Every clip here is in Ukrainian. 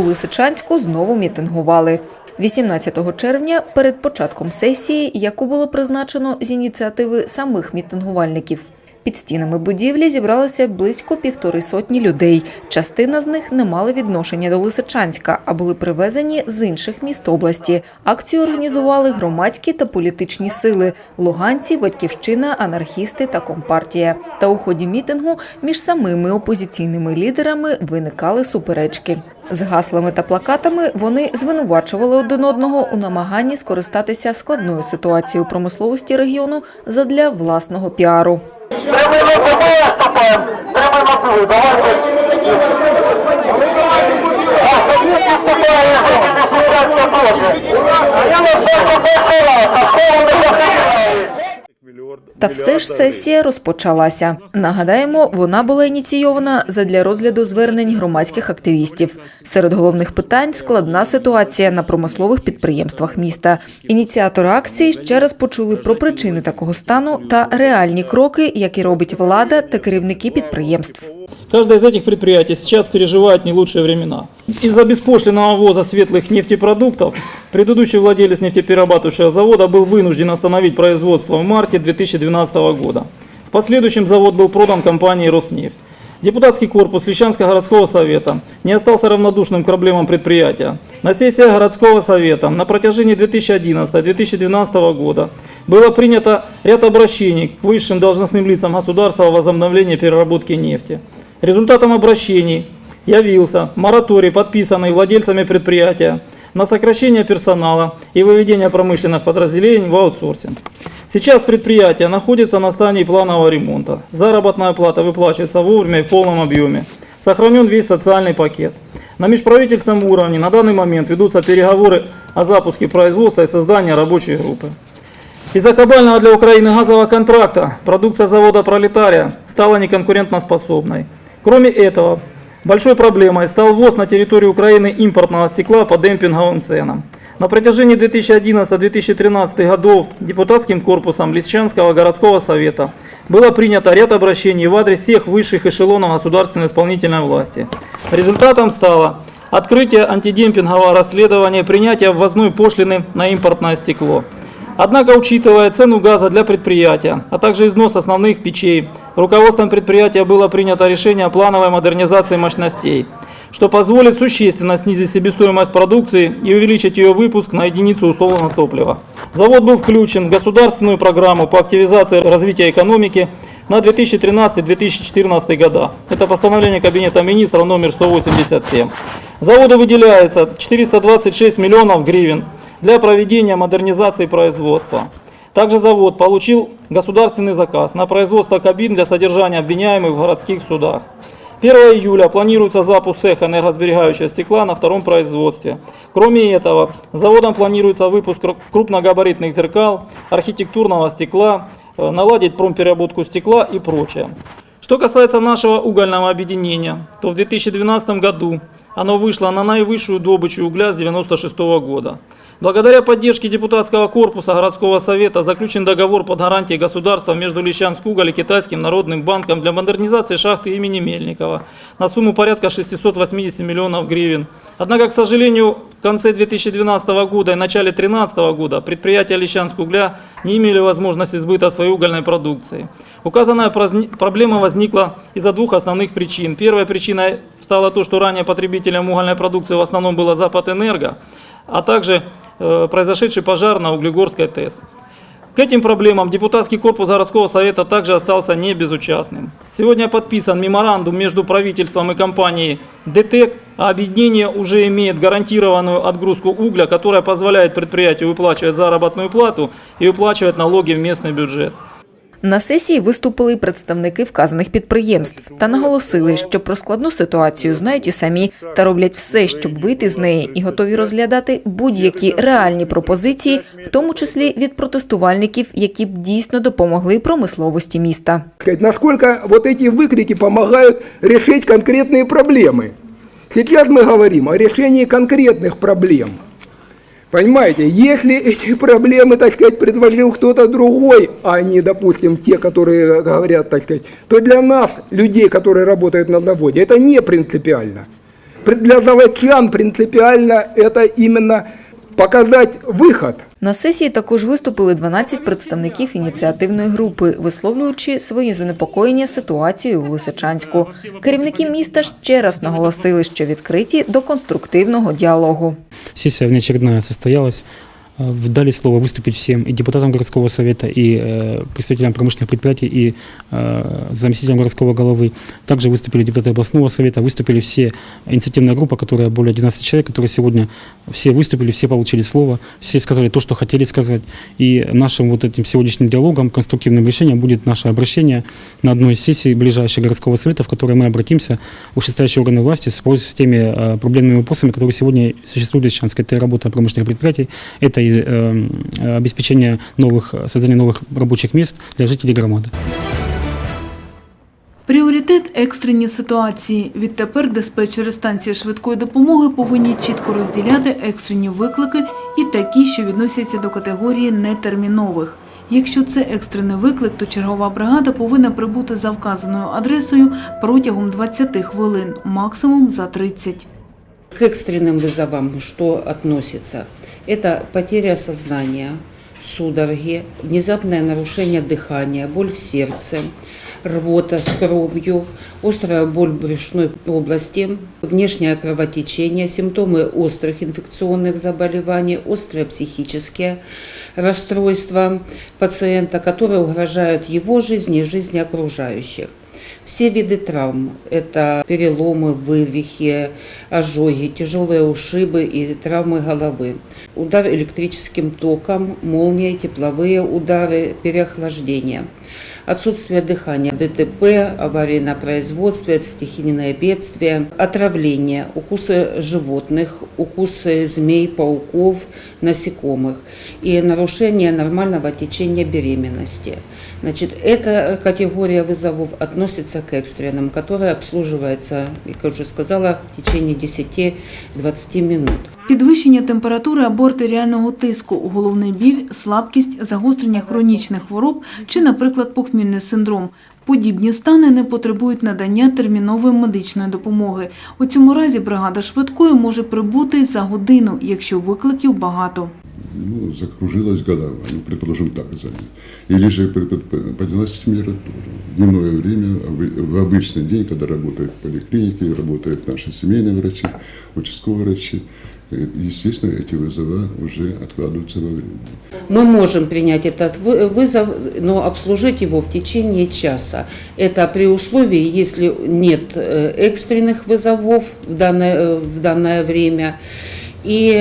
у Лисичанську знову мітингували. 18 червня перед початком сесії, яку було призначено з ініціативи самих мітингувальників. Під стінами будівлі зібралося близько півтори сотні людей. Частина з них не мали відношення до Лисичанська, а були привезені з інших міст області. Акцію організували громадські та політичні сили – Луганці, Батьківщина, анархісти та Компартія. Та у ході мітингу між самими опозиційними лідерами виникали суперечки. З гаслами та плакатами вони звинувачували один одного у намаганні скористатися складною ситуацією промисловості регіону задля власного піару. Прямим виступаємо, прямим мотиву, давайте. А тоді виступає Житомирська теж. Я на це перший раз, а що вони захищають? Та все ж сесія розпочалася. Нагадаємо, вона була ініційована задля розгляду звернень громадських активістів. Серед головних питань складна ситуація на промислових підприємствах міста. Ініціатори акції ще раз почули про причини такого стану та реальні кроки, які робить влада та керівники підприємств. Каждое из этих предприятий сейчас переживает не лучшие времена. Из-за беспошлиного ввоза светлых нефтепродуктов предыдущий владелец нефтеперерабатывающего завода был вынужден остановить производство в марте 2012 года. В последующем завод был продан компании «Роснефть». Депутатский корпус Лещанского городского совета не остался равнодушным к проблемам предприятия. На сессии городского совета на протяжении 2011-2012 года было принято ряд обращений к высшим должностным лицам государства о возобновлении переработки нефти. Результатом обращений явился мораторий, подписанный владельцами предприятия на сокращение персонала и выведение промышленных подразделений в аутсорсинг. Сейчас предприятие находится на стадии планового ремонта. Заработная плата выплачивается вовремя и в полном объеме. Сохранен весь социальный пакет. На межправительственном уровне на данный момент ведутся переговоры о запуске производства и создании рабочей группы. Из-за кабального для Украины газового контракта продукция завода «Пролетария» стала неконкурентоспособной. Кроме этого, большой проблемой стал ввоз на территорию Украины импортного стекла по демпинговым ценам. На протяжении 2011-2013 годов депутатским корпусом Лисчанского городского совета было принято ряд обращений в адрес всех высших эшелонов государственной исполнительной власти. Результатом стало открытие антидемпингового расследования и принятие ввозной пошлины на импортное стекло. Однако, учитывая цену газа для предприятия, а также износ основных печей, руководством предприятия было принято решение о плановой модернизации мощностей, что позволит существенно снизить себестоимость продукции и увеличить ее выпуск на единицу условного топлива. Завод был включен в государственную программу по активизации развития экономики на 2013-2014 года. Это постановление Кабинета министров номер 187. Заводу выделяется 426 миллионов гривен для проведения модернизации производства. Также завод получил государственный заказ на производство кабин для содержания обвиняемых в городских судах. 1 июля планируется запуск цеха энергосберегающего стекла на втором производстве. Кроме этого, заводом планируется выпуск кру- крупногабаритных зеркал, архитектурного стекла, э, наладить промпереработку стекла и прочее. Что касается нашего угольного объединения, то в 2012 году оно вышло на наивысшую добычу угля с 1996 года. Благодаря поддержке депутатского корпуса городского совета заключен договор под гарантией государства между Лещанск-Уголь и Китайским народным банком для модернизации шахты имени Мельникова на сумму порядка 680 миллионов гривен. Однако, к сожалению, в конце 2012 года и начале 2013 года предприятия Лещанск-Угля не имели возможности сбыта своей угольной продукции. Указанная проблема возникла из-за двух основных причин. Первой причиной стало то, что ранее потребителем угольной продукции в основном было Западэнерго, а также э, произошедший пожар на Углегорской ТЭС. К этим проблемам депутатский корпус городского совета также остался не безучастным. Сегодня подписан меморандум между правительством и компанией ДТЭК, а объединение уже имеет гарантированную отгрузку угля, которая позволяет предприятию выплачивать заработную плату и выплачивать налоги в местный бюджет. На сесії виступили й представники вказаних підприємств та наголосили, що про складну ситуацію знають і самі та роблять все, щоб вийти з неї, і готові розглядати будь-які реальні пропозиції, в тому числі від протестувальників, які б дійсно допомогли промисловості міста. сказать, насколько вот эти выкрики помогают решить конкретные проблемы. Сейчас мы говорим о решении конкретных проблем. Понимаете, если эти проблемы, так сказать, предложил кто-то другой, а не, допустим, те, которые говорят, так сказать, то для нас, людей, которые работают на заводе, это не принципиально. При- Для заводчан принципиально это именно показать выход. На сесії також виступили 12 представників ініціативної групи, висловлюючи свої занепокоєння ситуацією у Лисичанську. Керівники міста ще раз наголосили, що відкриті до конструктивного діалогу. Сессия внеочередная состоялась. Э, Дали слово выступить всем, и депутатам городского совета, и э, представителям промышленных предприятий, и э, заместителям городского головы. Также выступили депутаты областного совета, выступили все инициативная группа, которая более 11 человек, которые сегодня все выступили, все получили слово, все сказали то, что хотели сказать. И нашим вот этим сегодняшним диалогом, конструктивным решением будет наше обращение на одной из сессий ближайшей городского совета, в которой мы обратимся в вышестоящие органы власти с, с теми э, проблемными вопросами, которые сегодня существуют в Лисичанске. Это и работа промышленных предприятий, это и э, э, обеспечение новых, создание новых рабочих мест для жителей громады. Пріоритет екстрені ситуації. Відтепер диспетчери станції швидкої допомоги повинні чітко розділяти екстрені виклики і такі, що відносяться до категорії нетермінових. Якщо це екстрений виклик, то чергова бригада повинна прибути за вказаною адресою протягом 20 хвилин, максимум за 30. К экстренным вызовам что относится? Это потеря сознания, судороги, внезапное нарушение дыхания, боль в сердце, рвота с кровью, острая боль в брюшной области, внешнее кровотечение, симптомы острых инфекционных заболеваний, острые психические расстройства пациента, которые угрожают его жизни и жизни окружающих. Все виды травм – это переломы, вывихи, ожоги, тяжелые ушибы и травмы головы. Удар электрическим током, молния, тепловые удары, переохлаждение. Отсутствие дыхания, ДТП, аварии на производстве, стихийное бедствие, отравление, укусы животных, укусы змей, пауков, насекомых и нарушение нормального течения беременности. Значит, эта категория вызовов относится к экстренным, которая обслуживается, я как уже сказала, в течение 10-20 минут. Підвищення температури або артеріального тиску, головний біль, слабкість, загострення хронічних хвороб чи, наприклад, похмільний синдром. Подібні стани не потребують надання термінової медичної допомоги. У цьому разі бригада швидкої може прибути за годину, якщо викликів багато. Ну, закружилась голова, ну, предположим, так занят. Или же поднялась температура. В дневное время, обы- в обычный день, когда работают поликлиники, работают наши семейные врачи, участковые врачи, э, естественно, эти вызова уже откладываются во время. Мы можем принять этот вы- вызов, но обслужить его в течение часа. Это при условии, если нет э, экстренных вызовов в данное, э, в данное время и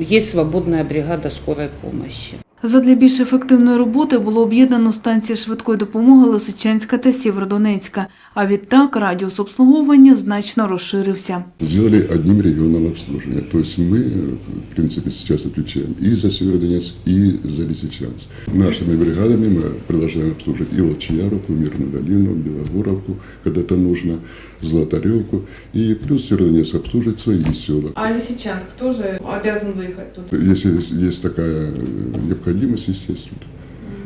есть свободная бригада скорой помощи. Задля більш ефективної роботи було об'єднано станції швидкої допомоги Лисичанська та Сєвєродонецька, а відтак радіус обслуговування значно розширився. Сделали одним регионом обслуживания. То есть мы, э, в принципе, сейчас отвечаем и за Северодонецк, и за Лисичанск. Нашими бригадами мы продолжаем обслуживать и Волчьяровку, Мирную долину, Белогоровку, когда это нужно, Золотаревку. И плюс Северодонецк обслуживает свои села. А Лисичанск тоже обязан выехать тут? Если есть такая э, необходимость, естественно.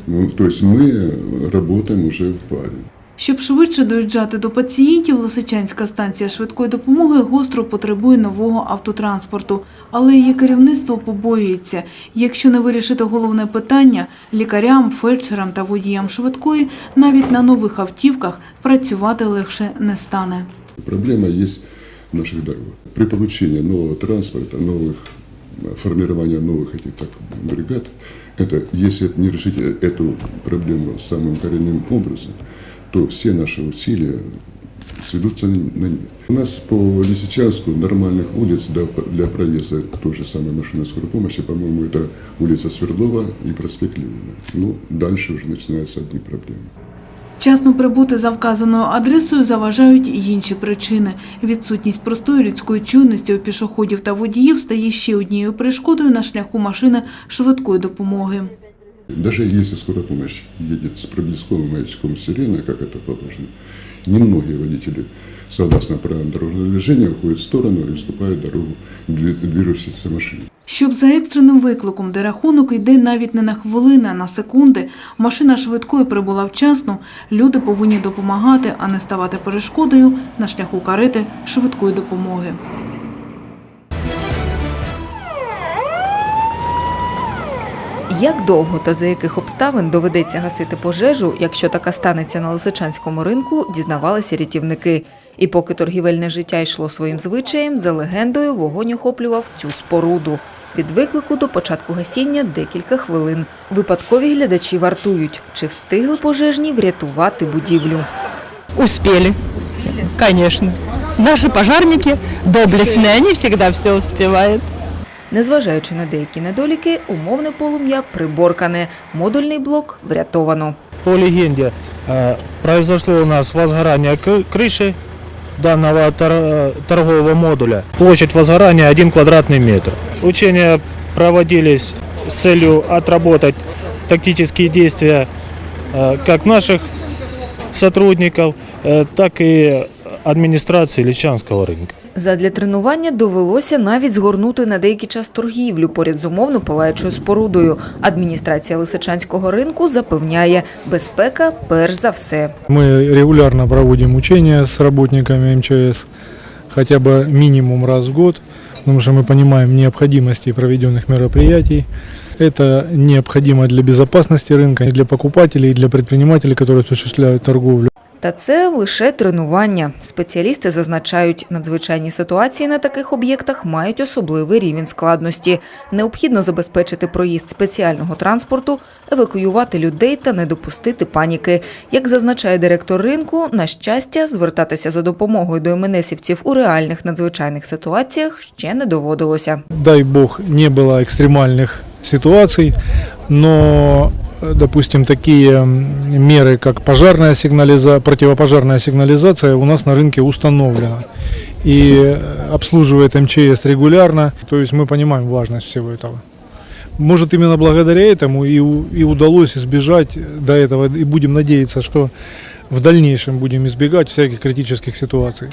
Ну, то есть мы э, работаем уже в паре. Щоб швидше доїжджати до пацієнтів, Лисичанська станція швидкої допомоги гостро потребує нового автотранспорту. Але її керівництво побоюється, якщо не вирішити головне питання, лікарям, фельдшерам та водіям швидкої навіть на нових автівках працювати легше не стане. Проблема есть в наших дорогах. При получении нового транспорта, новых э, формирования новых этих так, бригад, это, если не решить э- эту проблему самым коренным образом, то все наши усилия сведутся на на нет. У нас по Лисичанску нормальных улиц для, для проезда той же самой машины скорой помощи, по-моему, это улица Свердлова и проспект Ленина. Ну, дальше уже начинаются одни проблемы. Вчасно прибути за вказаною адресою заважають й інші причини. Відсутність простої людської чуйності у пішоходів та водіїв стає ще однією перешкодою на шляху машини швидкої допомоги. Даже если скорая помощь едет с проблесковым маячком сирены, как это положено, немногие водители, согласно правилам дорожного движения, уходят в сторону и уступают дорогу движущейся машине. Щоб за екстреним викликом, де рахунок йде навіть не на хвилини, а на секунди, машина швидкої прибула вчасно, люди повинні допомагати, а не ставати перешкодою на шляху карити швидкої допомоги. Як довго та за яких обставин доведеться гасити пожежу, якщо така станеться на Лисичанському ринку, дізнавалися рятівники. І поки торгівельне життя йшло своїм звичаєм, за легендою вогонь охоплював цю споруду. Від виклику до початку гасіння декілька хвилин. Випадкові глядачі вартують, чи встигли пожежні врятувати будівлю. Успели. Успели? Конечно. Наши пожарники доблестные, они всегда все успевают. Незважаючи на деякі недоліки, умовне полум'я приборкане, модульний блок врятовано. По легенде, э, произошло у нас возгорание кры- крыши данного тор- торгового модуля. Площадь возгорания 1 квадратный метр. Учения проводились с целью отработать тактические действия э, как наших сотрудников, э, так и администрации Личанского рынка. Задля тренування довелося навіть згорнути на деякий час торгівлю поряд з умовно палаючою спорудою. Адміністрація Лисичанського ринку запевняє, безпека перш за все. Мы регулярно проводим учения с работниками МЧС, хотя бы минимум раз в год, потому что мы понимаем необходимости проведенных мероприятий. Это необходимо для безопасности рынка, и для покупателей, и для предпринимателей, которые осуществляют торговлю. Та це лише тренування. Спеціалісти зазначають, надзвичайні ситуації на таких об'єктах мають особливий рівень складності. Необхідно забезпечити проїзд спеціального транспорту, евакуювати людей та не допустити паніки. Як зазначає директор ринку, на щастя, звертатися за допомогою до іменесівців у реальних надзвичайних ситуаціях ще не доводилося. Дай бог, не было экстремальных ситуаций, но, э, допустим, такие меры, как пожарная сигнализа... противопожарная сигнализация у нас на рынке установлена. И э, обслуживает МЧС регулярно, то есть мы понимаем важность всего этого. Может, именно благодаря этому и, и удалось избежать до этого, и будем надеяться, что в дальнейшем будем избегать всяких критических ситуаций.